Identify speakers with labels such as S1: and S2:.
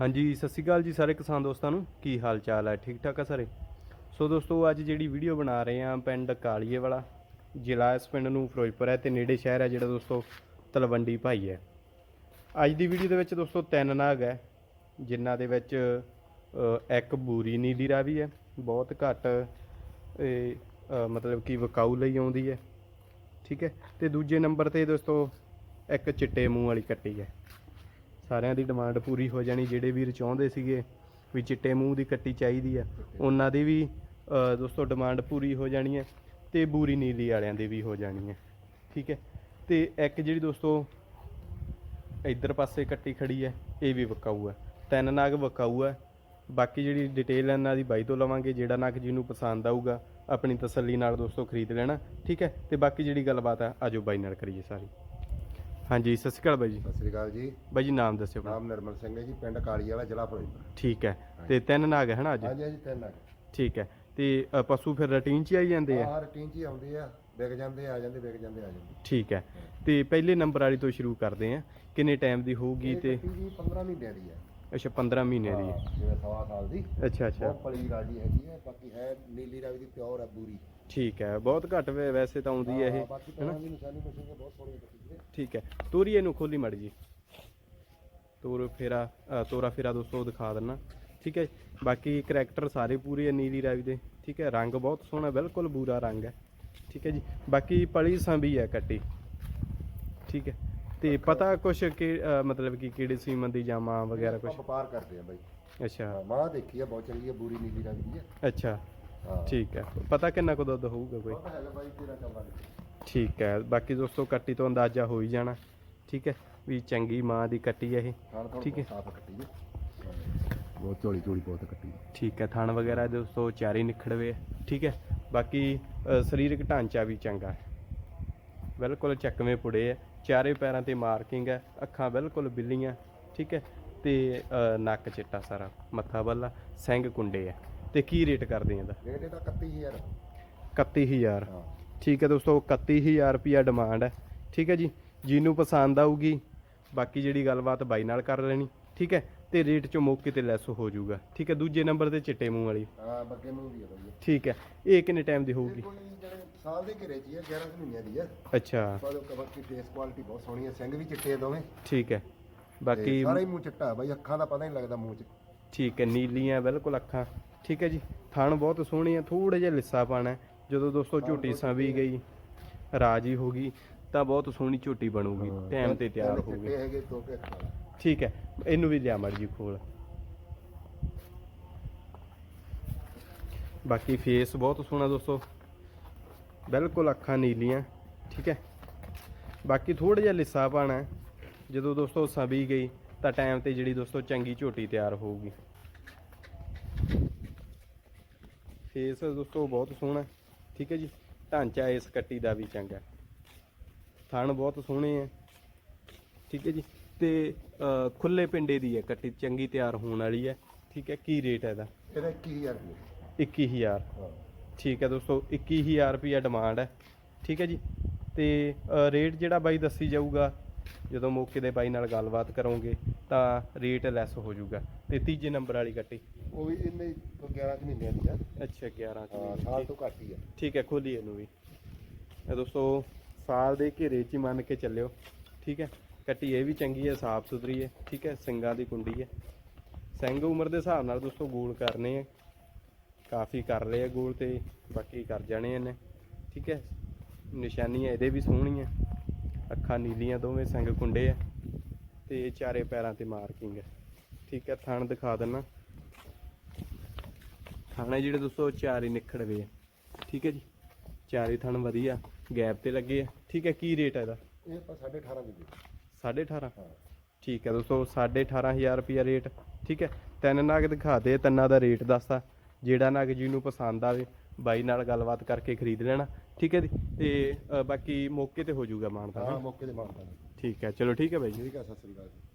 S1: ਹਾਂਜੀ, ਸਤਿ ਸ਼੍ਰੀ ਅਕਾਲ ਜੀ ਸਾਰੇ ਕਿਸਾਨ ਦੋਸਤਾਂ ਨੂੰ। ਕੀ ਹਾਲ ਚਾਲ ਹੈ? ਠੀਕ ਠਾਕ ਆ ਸਾਰੇ? ਸੋ ਦੋਸਤੋ, ਅੱਜ ਜਿਹੜੀ ਵੀਡੀਓ ਬਣਾ ਰਹੇ ਆ ਪਿੰਡ ਕਾਲੀਏ ਵਾਲਾ ਜ਼ਿਲ੍ਹਾ ਇਸ ਪਿੰਡ ਨੂੰ ਫਿਰੋਜ਼ਪੁਰ ਹੈ ਤੇ ਨੇੜੇ ਸ਼ਹਿਰ ਹੈ ਜਿਹੜਾ ਦੋਸਤੋ, ਤਲਵੰਡੀ ਭਾਈ ਹੈ। ਅੱਜ ਦੀ ਵੀਡੀਓ ਦੇ ਵਿੱਚ ਦੋਸਤੋ, ਤਿੰਨ ਨਾਗ ਹੈ, ਜਿਨ੍ਹਾਂ ਦੇ ਵਿੱਚ ਇੱਕ ਬੂਰੀ ਨੀਲੀ ਰਾਵੀ ਹੈ, ਬਹੁਤ ਘੱਟ ਇਹ ਮਤਲਬ ਕਿ ਵਕਾਊ ਲਈ ਆਉਂਦੀ ਹੈ, ਠੀਕ ਹੈ? ਤੇ ਦੂਜੇ ਨੰਬਰ ਤੇ ਦੋਸਤੋ, ਇੱਕ ਚਿੱਟੇ ਮੂੰਹ ਵਾਲੀ ਕੱਟੀ ਹੈ। ਸਾਰਿਆਂ ਦੀ ਡਿਮਾਂਡ ਪੂਰੀ ਹੋ ਜਾਣੀ, ਜਿਹੜੇ ਵੀਰ ਚਾਹੁੰਦੇ ਸੀਗੇ ਵੀ ਚਿੱਟੇ ਮੂੰਹ ਦੀ ਕੱਟੀ ਚਾਹੀਦੀ ਆ, ਉਹਨਾਂ ਦੀ ਵੀ ਦੋਸਤੋ, ਡਿਮਾਂਡ ਪੂਰੀ ਹੋ ਜਾਣੀ ਹੈ ਤੇ ਬੂਰੀ ਨੀਲੀ ਵਾਲਿਆਂ ਦੀ ਵੀ ਹੋ ਜਾਣੀ ਹੈ ਠੀਕ ਹੈ? ਤੇ ਇੱਕ ਜਿਹੜੀ ਦੋਸਤੋ ਇੱਧਰ ਪਾਸੇ ਕੱਟੀ ਖੜੀ ਹੈ ਇਹ ਵੀ ਵਕਾਊ ਹੈ ਤਿੰਨ ਨਾਗ ਵਕਾਊ ਹੈ ਬਾਕੀ ਜਿਹੜੀ ਡਿਟੇਲ ਇਹਨਾਂ ਦੀ ਬਾਈ ਤੋਂ ਲਵਾਂਗੇ, ਜਿਹੜਾ ਨਾਗ ਜਿਹਨੂੰ ਪਸੰਦ ਆਊਗਾ, ਆਪਣੀ ਤਸੱਲੀ ਨਾਲ ਦੋਸਤੋ ਖਰੀਦ ਲੈਣਾ, ਠੀਕ ਹੈ? ਤੇ ਬਾਕੀ ਜਿਹੜੀ ਗੱਲਬਾਤ ਆ, ਆਜੋ ਬਾਈ ਨਾਲ ਕਰੀਏ ਸਾਰੀ। ਹਾਂਜੀ ਸਤਿ ਸ਼੍ਰੀ ਅਕਾਲ ਬਾਈ ਜੀ।
S2: ਸਤਿ ਸ੍ਰੀ ਅਕਾਲ ਜੀ।
S1: ਬਾਈ ਜੀ ਨਾਮ ਦੱਸਿਓ ਆਪਣਾ।
S2: ਨਾਮ ਨਿਰਮਲ ਸਿੰਘ ਹੈ ਜੀ ਪਿੰਡ ਕਾਲੀ ਵਾਲਾ ਜ਼ਿਲ੍ਹਾ ਫਿਰੋਜ਼ਪੁਰ।
S1: ਠੀਕ ਹੈ। ਤੇ ਤਿੰਨ ਨਾਗ ਹੈ ਨਾ ਅੱਜ?
S2: ਹਾਂਜੀ ਹਾਂਜੀ ਤਿੰਨ ਆ
S1: ਠੀਕ ਹੈ। ਤੇ ਅ, ਪਸ਼ੂ ਫਿਰ ਰੂਟੀਨ 'ਚ ਹੀ ਆਈ ਜਾਂਦੇ ਆ?
S2: ਆਹ ਰੂਟੀਨ ਚ ਹੀ ਆਉਂਦੇ ਆ। ਵਿਕ ਜਾਂਦੇ ਆ ਜਾਂਦੇ ਵਿਕ ਜਾਂਦੇ ਆ ਜਾਂਦੇ।
S1: ਠੀਕ ਹੈ। ਤੇ ਪਹਿਲੇ ਨੰਬਰ ਵਾਲੀ ਤੋਂ ਸ਼ੁਰੂ ਕਰਦੇ ਆ। ਕਿੰਨੇ ਟਾਈਮ ਦੀ ਹੋਊਗੀ ਤੇ?
S2: ਕੱਟੀ ਜੀ 15 ਮਹੀਨਿਆਂ ਦੀ ਆ।
S1: ਅੱਛਾ 15 ਮਹੀਨੇ ਦੀ। ਹੈ।
S2: ਹਾਂ, ਜਿਵੇਂ ਸਵਾ ਸਾਲ ਦੀ।
S1: ਅੱਛਾ ਅੱਛਾ।
S2: ਬਹੁਤ ਪਲੀ ਰਾਜੀ ਹੈਗੀ ਹੈ ਬਾਕੀ ਹੈ ਨੀਲੀ ਰਾਵੀ ਦੀ ਪਿਓਰ ਹੈ ਪੂਰੀ
S1: ਠੀਕ ਹੈ ਬਹੁਤ ਘੱਟ ਵੈ- ਵੈਸੇ ਤਾਂ ਆਉਂਦੀ ਹੈ
S2: ਹਾਂ,
S1: ਇਹ
S2: ਬਾਕੀ ਤਾਂ ਦੀ ਨਿਸ਼ਾਨੀ ਮਸ਼ੀਨ ਬਹੁਤ ਸੋਹਣੀ ਕੱਟੀ ਹੈ
S1: ਠੀਕ ਹੈ ਤੋਰੀ ਇਹਨੂੰ ਖੋਲੀ ਮੜ ਜੀ। ਤੋਰ ਫੇਰਾ ਅ, ਤੋਰਾ ਫੇਰਾ ਦੋਸਤੋ ਦਿਖਾ ਦਿੰਨਾ। ਠੀਕ ਹੈ ਬਾਕੀ ਕਰੈਕਟਰ ਸਾਰੇ ਪੂਰੇ ਆ ਨੀਲੀ ਰਾਵੀ ਦੇ। ਠੀਕ ਹੈ ਰੰਗ ਬਹੁਤ ਸੋਹਣਾ ਬਿਲਕੁਲ ਬੂਰਾ ਰੰਗ ਹੈ। ਠੀਕ ਹੈ ਜੀ ਬਾਕੀ ਪਲੀ ਸੰਭੀ ਹੈ ਕੱਟੀ। ਠੀਕ ਹੈ ਤੇ ਪਤਾ ਕੁਛ ਕਿ ਅ, ਮਤਲਬ ਕਿ ਕਿਹੜੇ ਸੀਮਨ ਦੀ ਜਾਮਾ ਵਗੈਰਾ ਕੁਛ?
S2: ਵਪਾਰ ਕਰਦੇ ਆ ਬਾਈ।
S1: ਅੱਛਾ।
S2: ਹਾਂ, ਮਾਂ ਦੇਖੀ ਆ ਬਹੁਤ ਚੰਗੀ ਹੈ ਬੂਰੀ ਨੀਲੀ ਰਾਵੀ ਦੀ ਹੈ
S1: ਅੱਛਾ
S2: ਹਾਂ।
S1: ਠੀਕ ਹੈ। ਪਤਾ ਕਿੰਨਾ ਕੁ ਦੁੱਧ ਹੋਊਗਾ ਕੋਈ
S2: ਬਹੁਤ ਹੈਗਾ ਬਾਈ ਤੇਰਾ ਚੱਲਦਾ
S1: ਠੀਕ ਹੈ ਬਾਕੀ ਦੋਸਤੋ ਕੱਟੀ ਤੋਂ ਅੰਦਾਜ਼ਾ ਹੋ ਹੀ ਜਾਣਾ। ਠੀਕ ਹੈ ਵੀ ਚੰਗੀ ਮਾਂ ਦੀ ਕੱਟੀ ਹੈ ਇਹ।
S2: ਖਾਣ ਤੋਂ
S1: ਠੀਕ ਹੈ।
S2: ਸਾਫ਼ ਕੱਟੀ ਹੈ ਬਹੁਤ ਚੋਲੀ ਚੋਲੀ ਬਹੁਤ ਕੱਟੀ ਹੈ
S1: ਠੀਕ ਹੈ ਥਣ ਵਗੈਰਾ ਦੋਸਤੋ ਚਾਰੇ ਨਿਖੜਵੇ ਆ, ਠੀਕ ਹੈ ਬਾਕੀ ਅ, ਸਰੀਰਕ ਢਾਂਚਾ ਵੀ ਚੰਗਾ ਹੈ। ਬਿਲਕੁਲ ਚੱਕਵੇਂ ਪੁੜੇ ਹੈ ਚਾਰੇ ਪੈਰਾਂ ਤੇ ਮਾਰਕਿੰਗ ਹੈ ਅੱਖਾਂ ਬਿਲਕੁਲ ਬਿੱਲੀਆਂ ਠੀਕ ਹੈ ਤੇ ਅ, ਨੱਕ ਚਿੱਟਾ ਸਾਰਾ ਮੱਥਾ ਬੱਲਾ ਸਿੰਘ ਕੁੰਡੇ ਹੈ। ਤੇ ਕੀ ਰੇਟ ਕਰਦੇ ਆ ਇਹਦਾ?
S2: ਰੇਟ ਇਹਦਾ 31000
S1: 31000
S2: ਹਾਂ।
S1: ਠੀਕ ਹੈ ਦੋਸਤੋ 31000 ਰੁਪਿਆ ਡਿਮਾਂਡ ਹੈ ਠੀਕ ਹੈ ਜੀ। ਜਿਹਨੂੰ ਪਸੰਦ ਆਊਗੀ ਬਾਕੀ ਜਿਹੜੀ ਗੱਲਬਾਤ ਬਾਈ ਨਾਲ ਕਰ ਲੈਣੀ ਠੀਕ ਹੈ। ਤੇ ਰੇਟ ਚ ਮੌਕੇ ਤੇ ਲੈਸ ਹੋ ਜਾਊਗਾ। ਠੀਕ ਹੈ ਦੂਜੇ ਨੰਬਰ ਤੇ ਚਿੱਟੇ ਮੂੰਹ ਵਾਲੀ।
S2: ਹਾਂ ਬੱਗੇ ਮੂੰਹ ਦੀ ਹੈ ਬਾਈ।
S1: ਠੀਕ ਹੈ ਇਹ ਕਿੰਨੇ ਟਾਈਮ ਦੀ ਹੋਊਗੀ?
S2: ਜਿਹੜੇ ਸਾਲ ਦੇ ਘਰੇ ਚ ਹੀ ਹੈ 11 ਕੁ ਮਹੀਨਿਆਂ ਦੀ ਹੈ
S1: ਅੱਛਾ।
S2: ਪਰ ਉਹ ਬਾਕੀ ਫੇਸ ਕੁਆਲਿਟੀ ਬਹੁਤ ਸੋਹਣੀ ਹੈ ਸਿੰਘ ਵੀ ਚਿੱਟੇ ਆ ਦੋਵੇਂ।
S1: ਠੀਕ ਹੈ ਬਾਕੀ
S2: ਸਾਰਾ ਹੀ ਮੂੰਹ ਚਿੱਟਾ ਹੈ ਬਾਈ ਅੱਖਾਂ ਦਾ ਪਤਾ ਨਹੀਂ ਲੱਗਦਾ ਮੂੰਹ 'ਚ।
S1: ਠੀਕ ਹੈ ਨੀਲੀਆਂ ਬਿਲਕੁਲ ਅੱਖਾਂ। ਠੀਕ ਹੈ ਜੀ ਥਣ ਬਹੁਤ ਸੋਹਣੇ ਆ ਥੋੜਾ ਜਿਹਾ ਲਿੱਸਾ ਪਾਣਾ ਹੈ। ਜਦੋਂ ਦੋਸਤੋ ਝੋਟੀ ਸਾਂਭੀ ਗਈ ਰਾਜੀ ਹੋ ਗਈ ਤਾਂ ਬਹੁਤ ਸੋਹਣੀ ਝੋਟੀ ਬਣੂਗੀ ਟਾਈਮ ਤੇ ਤਿਆਰ ਹੋਊਗੀ
S2: ਚਿੱਟੇ ਹੈਗੇ ਦੋ ਕੇ ਅੱਖਾਂ ਵਾਲਾ।
S1: ਠੀਕ ਹੈ, ਇਹਨੂੰ ਵੀ ਲਿਆ ਮੜ ਜੀ ਖੋਲ। ਬਾਕੀ ਫੇਸ ਬਹੁਤ ਸੋਹਣਾ ਦੋਸਤੋ। ਬਿਲਕੁਲ ਅੱਖਾਂ ਨੀਲੀਆਂ, ਠੀਕ ਹੈ। ਬਾਕੀ ਥੋੜਾ ਜਿਹਾ ਲਿੱਸਾ ਪਾਣਾ ਜਦੋਂ ਦੋਸਤੋ ਸਭੀ ਗਈ, ਤਾਂ ਟਾਈਮ ਤੇ ਜਿਹੜੀ ਦੋਸਤੋ ਚੰਗੀ ਝੋਟੀ ਤਿਆਰ ਹੋਊਗੀ। ਫੇਸ ਦੋਸਤੋ ਬਹੁਤ ਸੋਹਣਾ ਠੀਕ ਹੈ ਜੀ। ਢਾਂਚਾ ਇਸ ਕੱਟੀ ਦਾ ਵੀ ਚੰਗਾ ਥਣ ਬਹੁਤ ਸੋਹਣੇ ਆ ਠੀਕ ਹੈ ਜੀ। ਤੇ ਖੁੱਲੇ ਪਿੰਡੇ ਦੀ ਹੈ ਕੱਟੀ ਚੰਗੀ ਤਿਆਰ ਹੋਣ ਵਾਲੀ ਹੈ। ਠੀਕ ਹੈ ਕੀ ਰੇਟ ਹੈ ਇਹਦਾ?
S2: ਇਹਦਾ 21000 ਰੁਪਏ।
S1: 21000
S2: ਹਾਂ।
S1: ਠੀਕ ਹੈ ਦੋਸਤੋ 21000 ਰੁਪਿਆ ਡਿਮਾਂਡ ਹੈ। ਠੀਕ ਹੈ ਜੀ। ਤੇ ਰੇਟ ਜਿਹੜਾ ਬਾਈ ਦੱਸੀ ਜਾਊਗਾ ਜਦੋਂ ਮੌਕੇ ਦੇ ਬਾਈ ਨਾਲ ਗੱਲਬਾਤ ਕਰੋਗੇ ਤਾਂ ਰੇਟ ਲੈਸ ਹੋ ਜਾਊਗਾ। ਤੇ ਤੀਜੇ ਨੰਬਰ ਵਾਲੀ ਕੱਟੀ?
S2: ਉਹ ਵੀ ਇੰਨੇ 11 ਕੁ ਮਹੀਨਿਆਂ ਦੀ ਹੈ
S1: ਅੱਛਾ 11
S2: ਹਾਂ ਸਾਲ ਤੋਂ ਘੱਟ ਹੀ ਹੈ
S1: ਠੀਕ ਹੈ ਖੋਲੀ ਇਹਨੂੰ ਵੀ। ਇਹ ਦੋਸਤੋ ਸਾਲ ਦੇ ਘੇਰੇ 'ਚ ਹੀ ਮੰਨ ਕੇ ਚੱਲਿਓ। ਠੀਕ ਹੈ। ਕੱਟੀ, ਇਹ ਵੀ ਚੰਗੀ ਹੈ, ਸਾਫ਼ ਸੁਥਰੀ ਹੈ, ਠੀਕ ਹੈ, ਸਿੰਗਾਂ ਦੀ ਕੁੰਡੀ ਹੈ। ਸਿੰਘ ਉਮਰ ਦੇ ਹਿਸਾਬ ਨਾਲ ਦੋਸਤੋ ਗੋਲ ਕਰਨੇ ਆ। ਕਾਫੀ ਕਰ ਲਏ ਆ ਗੋਲ ਤੇ, ਬਾਕੀ ਕਰ ਜਾਣੇ ਇਹਨੇ, ਠੀਕ ਹੈ। ਨਿਸ਼ਾਨੀਆਂ ਇਹਦੇ ਵੀ ਸੋਹਣੀਆਂ, ਅੱਖਾਂ ਨੀਲੀਆਂ ਦੋਵੇਂ ਸਿੰਘ ਕੁੰਡੇ ਆ, ਤੇ ਚਾਰੇ ਪੈਰਾਂ ਤੇ ਮਾਰਕਿੰਗ ਹੈ। ਠੀਕ ਹੈ, ਥਣ ਦਿਖਾ ਦਿੰਨਾ। ਥਾਣੇ ਜਿਹੜੇ ਦੋਸਤੋ ਚਾਰੇ ਨਿਖੜਵੇ ਆ, ਠੀਕ ਹੈ ਜੀ। ਚਾਰੇ ਥਣ ਵਧੀਆ, ਗੈਪ ਤੇ ਲੱਗੇ ਆ, ਠੀਕ ਹੈ, ਕੀ ਰੇਟ ਹੈ ਇਹਦਾ?
S2: ਇਹ ਆਪਾਂ 18.5 ਦੀ ਦੇ।
S1: 18.5
S2: ਹਾਂ।
S1: ਠੀਕ ਹੈ ਦੋਸਤੋ 18500 ਰੁਪਿਆ ਰੇਟ ਠੀਕ ਹੈ। ਤਿੰਨ ਨਗ ਦਿਖਾ ਦੇ ਤਿੰਨਾਂ ਦਾ ਰੇਟ ਦੱਸਦਾ। ਜਿਹੜਾ ਨਗ ਜਿਹਨੂੰ ਪਸੰਦ ਆਵੇ ਬਾਈ ਨਾਲ ਗੱਲਬਾਤ ਕਰਕੇ ਖਰੀਦ ਲੈਣਾ ਠੀਕ ਹੈ ਜੀ। ਤੇ ਅ, ਬਾਕੀ ਮੌਕੇ ਤੇ ਹੋ ਜਾਊਗਾ ਮਾਨਤਾ
S2: ਹਾਂ ਮੌਕੇ ਤੇ ਮਾਰਦਾ
S1: ਠੀਕ ਹੈ ਚਲੋ ਠੀਕ ਹੈ ਬਾਈ ਜੀ।
S2: ਠੀਕ ਹੈ ਸਤਿ ਸ੍ਰੀ ਅਕਾਲ ਜੀ।